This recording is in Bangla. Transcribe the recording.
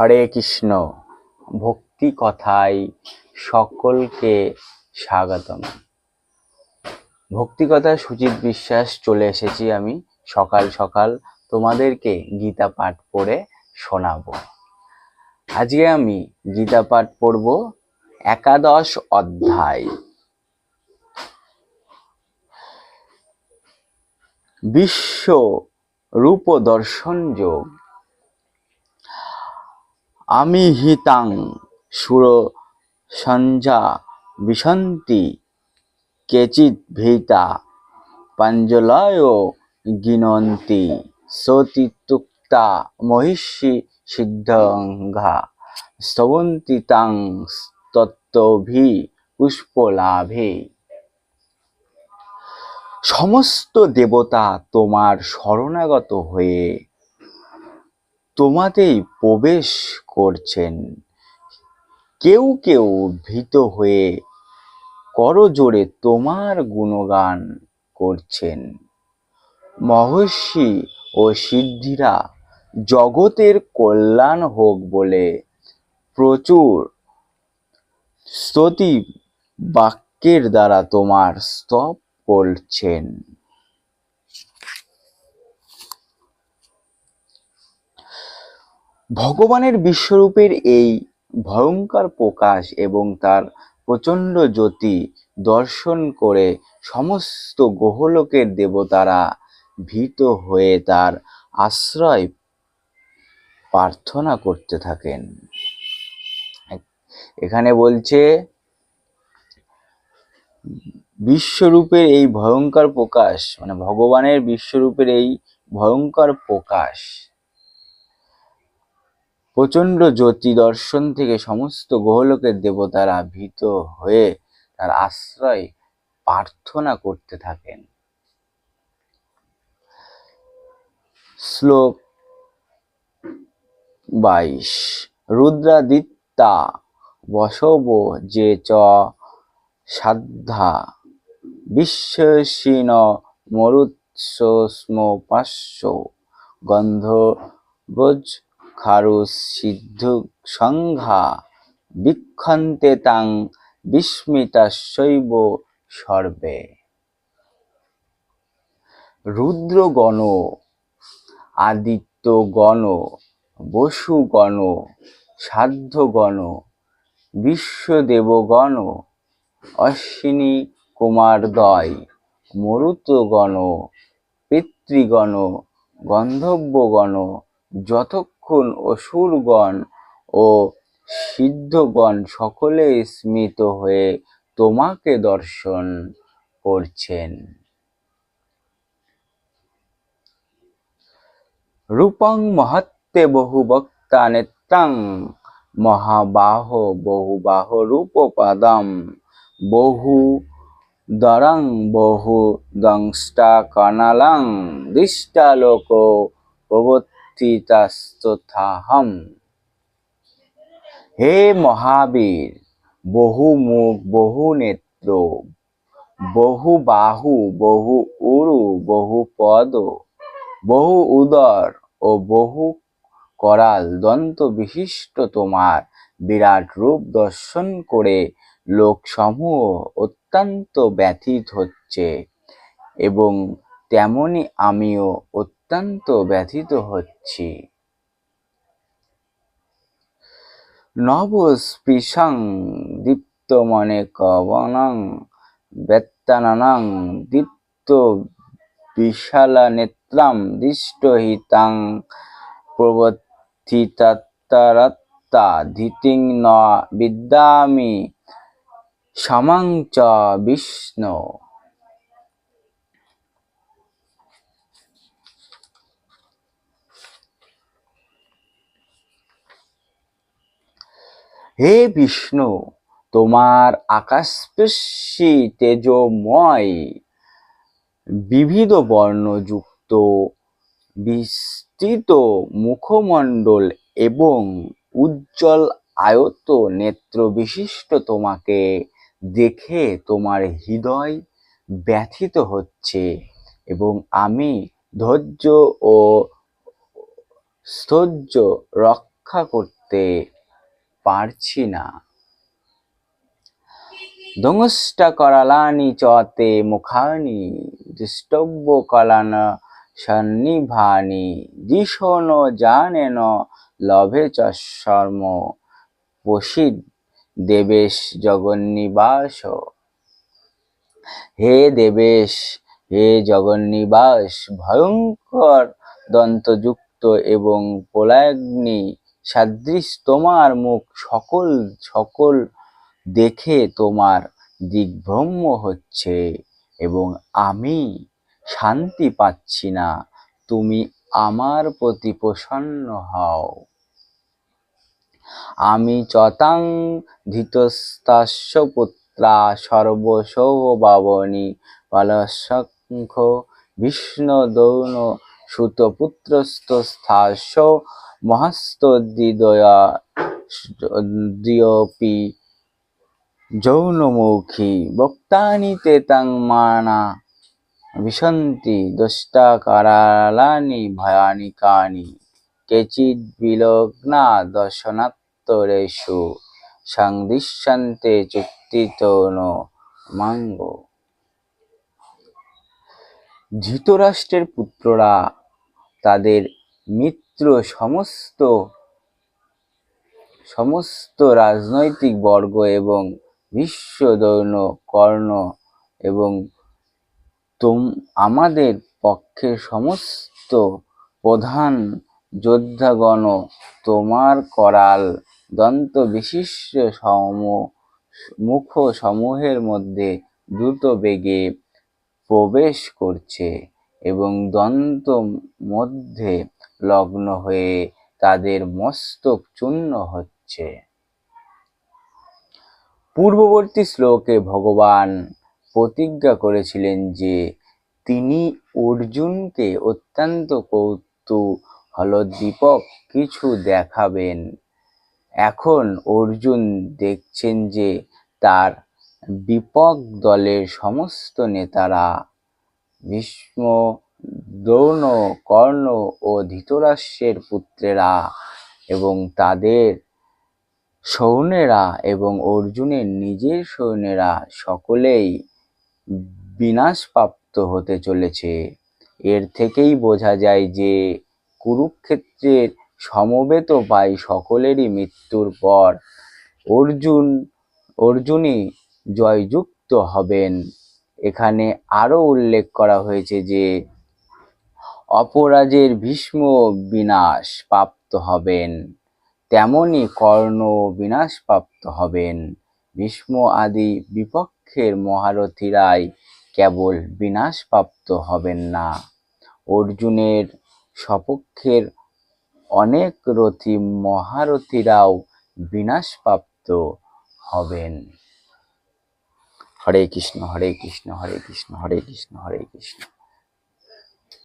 হরে কৃষ্ণ। ভক্তি কথায় সকলকে স্বাগতম। ভক্তি কথা সুজিত বিশ্বাস চলে এসেছি আমি সকাল সকাল তোমাদেরকে গীতা পাঠ পড়ে শোনাবো। আজকে আমি গীতা পাঠ পড়ব একাদশ অধ্যায়। বিশ্ব রূপ দর্শন যোগ। আমি হিতাং সুর সঞ্জা বিশন্তি কেচিৎ ভীতা পাঞ্জলায় গিনন্তি সতি তুক্তা মহিষী সিদ্ধঙ্ঘা স্তবন্তি তাং তত্ত্বভি পুষ্পলাভে। সমস্ত দেবতা তোমার শরণাগত হয়ে তোমাতেই প্রবেশ করছেন। কেউ কেউ ভীত হয়ে করজোড়ে তোমার গুণগান করছেন। মহর্ষি ও সিদ্ধিরা জগতের কল্যাণ হোক বলে প্রচুর স্তুতি বাক্যের দ্বারা তোমার স্তব করছেন। ভগবানের বিশ্বরূপের এই ভয়ঙ্কর প্রকাশ এবং তার প্রচণ্ড জ্যোতি দর্শন করে সমস্ত গ্রহলোকের দেবতারা ভীত হয়ে তার আশ্রয় প্রার্থনা করতে থাকেন। এখানে বলছে, বিশ্বরূপের এই ভয়ঙ্কর প্রকাশ মানে ভগবানের বিশ্বরূপের এই ভয়ঙ্কর প্রকাশ প্রচণ্ড জ্যোতি দর্শন থেকে সমস্ত গ্রহলোকের দেবতারা ভীত হয়ে তার আশ্রয় প্রার্থনা করতে থাকেন। শ্লোক বাইশ। রুদ্রাদিত্যা বসব যে চ সাধ্যা বিশ্বসীন মরুৎস্ম পার্শ্ব গন্ধবজ খারু সিদ্ধ সংঘা বিক্ষন্তে তাং বিস্মিতাশৈব সর্বে। রুদ্রগণ, আদিত্যগণ, বসুগণ, সাধ্যগণ, বিশ্বদেবগণ, অশ্বিনী কুমারদয় মরুতগণ, পিতৃগণ গন্ধর্বগণ যতক্ষণ অসুরগণ ও সিদ্ধগণ সকলে স্মিত হয়ে তোমাকে দর্শন করছেন। রূপং মহত্তে বহু বক্তা নেত্রাং মহাবাহ বহুবাহ রূপপাদম বহু দরং বহু দংষ্টা কনালং, দৃষ্টালোক প্রবর্তিতাস্তথাহম হে মহাবীর বহু মুখ বহু নেত্র বহু বাহু বহু উরু বহু পদ বহু উদর ও বহু করাল দন্ত বিশিষ্ট তোমার। বিরাট রূপ দর্শন করে লোকসমূহ অত্যন্ত ব্যথিত হচ্ছে এবং তেমনি আমিও অত্যন্ত ব্যথিত হচ্ছি। নবস্পৃশং দীপ্তমনে কবনং বেত্তাননং দীপ্ত বিশালা নেত্রাম দৃষ্টহিতাং প্রবর্তিতাত্তারাত্তা ধীতিং ন বিদ্যামি সমাং চ বিষ্ণু। হে বিষ্ণু, তোমার আকাশস্পর্শী তেজময়, বিবিধ বর্ণযুক্ত, বিস্তৃত মুখমণ্ডল এবং উজ্জ্বল আয়ত নেত্র বিশিষ্ট তোমাকে দেখে তোমার হৃদয় ব্যথিত হচ্ছে এবং আমি ধৈর্য ও স্থৈর্য রক্ষা করতে করতে পারছি না। দংষ্টা করালানি চতে মুখানি, দৃষ্টব্য কলান সন্নিভানি দিশন জানেন লভে চ শর্ম পশিদ দেবেশ জগন্নিবাস। হে দেবেশ, হে জগন্নিবাস, ভয়ঙ্কর দন্তযুক্ত এবং পোলাগ্নি সাদৃশ তোমার মুখ, সকল সকল দেখে তোমার দিগ্ভ্রম হচ্ছে এবং আমি শান্তি পাচ্ছি না। তুমি আমার প্রতি প্রসন্ন হও। আমি চতাং ধৃতস্তাস্য পুত্রা, সর্বসৌভাবনী বালশঙ্খ বিষ্ণু দৌন সুতপুত্রস্থস্থাস্য মহাস্তদ্বিদয়া দ্বিয়পি যৌনমুখী বক্তানি তে তাং মানা বিশন্তি দষ্টাকারালানি ভয়ানিকানি কেচিৎ বিলগ্না দর্শনাত্তরেষু সংদিশ্যন্তে চুক্তিতন মাঙ্গ। ধৃতরাষ্ট্রের পুত্ররা তাদের মিত্র সমস্ত সমস্ত রাজনৈতিক বর্গ এবং বিশ্বদৈন্য কর্ণ এবং তোম, আমাদের পক্ষের সমস্ত প্রধান যোদ্ধাগণ তোমার করাল দন্ত বিশিষ্ট সম, মুখ সমূহের মধ্যে দ্রুত বেগে প্রবেশ করছে এবং দন্ত মধ্যে লগ্ন হয়ে তাদের মস্তক চূর্ণ হচ্ছে। পূর্ববর্তী শ্লোকে ভগবান প্রতিজ্ঞা করেছিলেন যে তিনি অর্জুনকে অত্যন্ত কৌতূহলোদ্দীপক কিছু দেখাবেন। এখন অর্জুন দেখছেন যে তার বিপক দলের সমস্ত নেতারা ভীষ্ম দ্রোণ, কর্ণ ও ধৃতরাষ্ট্রের পুত্রেরা এবং তাদের সৈন্যেরা এবং অর্জুনের নিজের সৈন্যেরা সকলেই বিনাশপ্রাপ্ত হতে চলেছে। এর থেকেই বোঝা যায় যে কুরুক্ষেত্রের সমবেত ভাই সকলেরই মৃত্যুর পর অর্জুন, অর্জুনই জয়যুক্ত হবেন। এখানে আরও উল্লেখ করা হয়েছে যে অপরাজের ভীষ্ম বিনাশ প্রাপ্ত হবেন। তেমনি কর্ণ বিনাশপ্রাপ্ত হবেন। ভীষ্ম আদি বিপক্ষের মহারথীরাই কেবল বিনাশপ্রাপ্ত হবেন না। অর্জুনের সপক্ষের অনেক রথী মহারথীরাও বিনাশপ্রাপ্ত হবেন। হরে কৃষ্ণ হরে কৃষ্ণ হরে কৃষ্ণ হরে কৃষ্ণ হরে কৃষ্ণ।